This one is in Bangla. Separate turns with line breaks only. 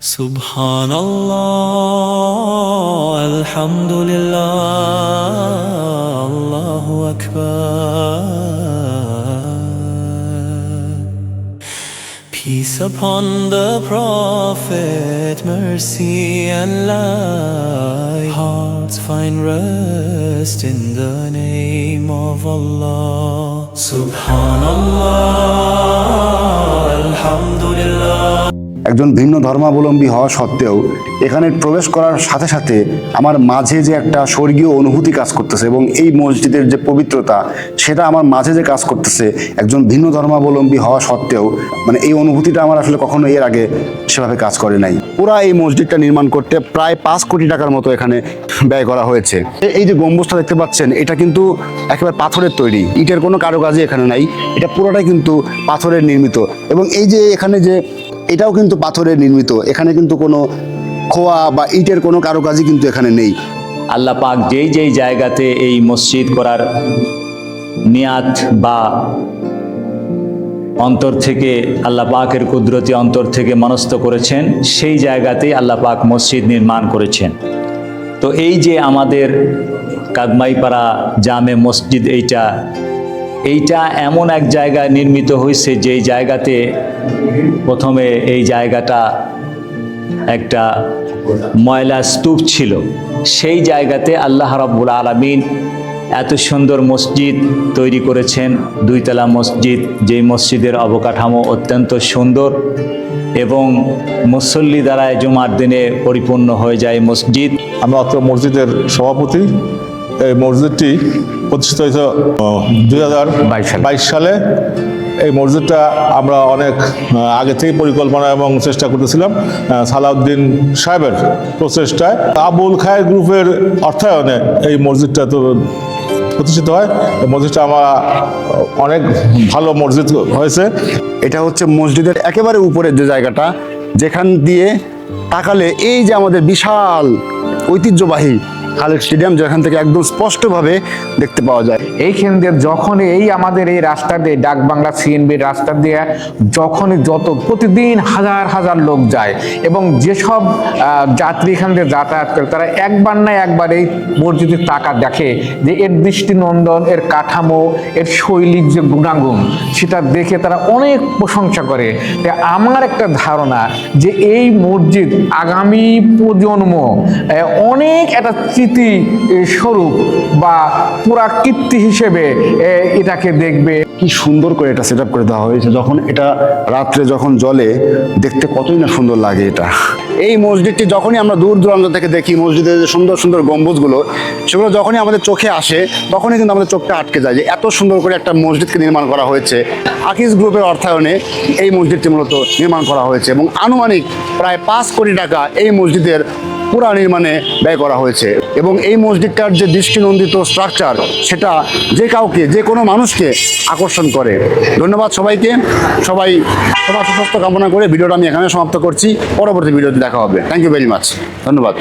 سبحان الله الحمد لله الله أكبر Peace upon the Prophet, mercy and light. Hearts find rest in the name of Allah. Subhanallah, Alhamdulillah.
একজন ভিন্ন ধর্মাবলম্বী হওয়া সত্ত্বেও এখানে প্রবেশ করার সাথে সাথে আমার মাঝে যে একটা স্বর্গীয় অনুভূতি কাজ করতেছে এবং এই মসজিদের যে পবিত্রতা, সেটা আমার মাঝে যে কাজ করতেছে একজন ভিন্ন ধর্মাবলম্বী হওয়া সত্ত্বেও মানে এই অনুভূতিটা আমার আসলে কখনো এর আগে সেভাবে কাজ করে নাই। পুরা এই মসজিদটা নির্মাণ করতে প্রায় পাঁচ কোটি টাকার মতো এখানে ব্যয় করা হয়েছে। এই যে গম্বুজটা দেখতে পাচ্ছেন, এটা কিন্তু একেবারে পাথরের তৈরি। ইটের কোনো কারও কারুকাজই এখানে নাই, এটা পুরোটাই কিন্তু পাথরের নির্মিত। এবং এই যে এখানে যে এটাও কিন্তু পাথরের নির্মিত। এখানে কিন্তু কোনো খোয়া বা ইটের কোনো কারুকাজই কিন্তু এখানে নেই।
আল্লাহ পাক যেই যেই জায়গাতে এই মসজিদ করার নিয়াত বা অন্তর থেকে আল্লাহ পাকের কুদরতি অন্তর থেকে মনস্থ করেছেন, সেই জায়গাতেই আল্লাহ পাক মসজিদ নির্মাণ করেছেন। তো এই যে আমাদের কাদমাইপাড়া জামে মসজিদ এইটা এইটা এমন এক জায়গায় নির্মিত হয়েছে যেই জায়গাতে প্রথমে এই জায়গাটা একটা ময়লা স্তূপ ছিল। সেই জায়গাতে আল্লাহ রাব্বুল আলমিন এত সুন্দর মসজিদ তৈরি করেছেন, দুইতলা মসজিদ, যেই মসজিদের অবকাঠামো অত্যন্ত সুন্দর এবং মুসল্লি দ্বারায় জুমার দিনে পরিপূর্ণ হয়ে যায় মসজিদ।
আমি অত্র মসজিদের সভাপতি এই মসজিদটি প্রতিষ্ঠিত হয়েছে দুই হাজার বাইশ সালে। এই মসজিদটা আমরা অনেক আগে থেকে পরিকল্পনা এবং চেষ্টা করতেছিলাম সালাউদ্দিন সাহেবের প্রচেষ্টায়। আবুল খায়ের গ্রুপের অর্থায়নে এই মসজিদটা তো প্রতিষ্ঠিত হয়। এই মসজিদটা আমার অনেক ভালো মসজিদ হয়েছে।
এটা হচ্ছে মসজিদের একেবারে উপরের যে জায়গাটা যেখান দিয়ে তাকালে এই যে আমাদের বিশাল ঐতিহ্যবাহী খালেদ স্টেডিয়াম, যেখান থেকে একদম স্পষ্টভাবে দেখতে পাওয়া যায়।
এইখান দিয়ে যখনই এই আমাদের এই রাস্তা দিয়ে ডাক বাংলা সিএনবির রাস্তা দিয়ে যখনই যত, প্রতিদিন হাজার হাজার লোক যায় এবং যেসব যাত্রী এখান দিয়ে যাতায়াত করে, তারা একবার না একবার এই মসজিদের টাকা দেখে যে এর দৃষ্টিনন্দন, এর কাঠামো, এর শৈলীর যে গুণাগুণ, সেটা দেখে তারা অনেক প্রশংসা করে। আমার একটা ধারণা যে এই মসজিদ আগামী প্রজন্ম অনেক একটা স্মৃতি স্বরূপ বা পুরাকীর্তি হিসেবে এটাকে দেখবে।
কি সুন্দর করে এটা সেট করে দেওয়া হয়েছে। যখন এটা রাত্রে যখন জলে দেখতে কতই না সুন্দর লাগে এটা। এই মসজিদটি যখনই আমরা দূর দূরান্ত থেকে দেখি, মসজিদের যে সুন্দর সুন্দর গম্বুজগুলো, সেগুলো যখনই আমাদের চোখে আসে, তখনই কিন্তু আমাদের চোখটা আটকে যায় যে এত সুন্দর করে একটা মসজিদকে নির্মাণ করা হয়েছে। আকিজ গ্রুপের অর্থায়নে এই মসজিদটি মূলত নির্মাণ করা হয়েছে এবং আনুমানিক প্রায় পাঁচ কোটি টাকা এই মসজিদের পুরা নির্মাণে ব্যয় করা হয়েছে। এবং এই মসজিদটার যে দৃষ্টিনন্দিত স্ট্রাকচার সেটা যে কাউকে, যে কোনো মানুষকে আকর্ষণ করে। ধন্যবাদ সবাইকে। সবাই সবার সুস্বাস্থ্য কামনা করে ভিডিওটা আমি এখানে সমাপ্ত করছি। পরবর্তী ভিডিওতে দেখা হবে। থ্যাংক ইউ ভেরি মাচ ধন্যবাদ।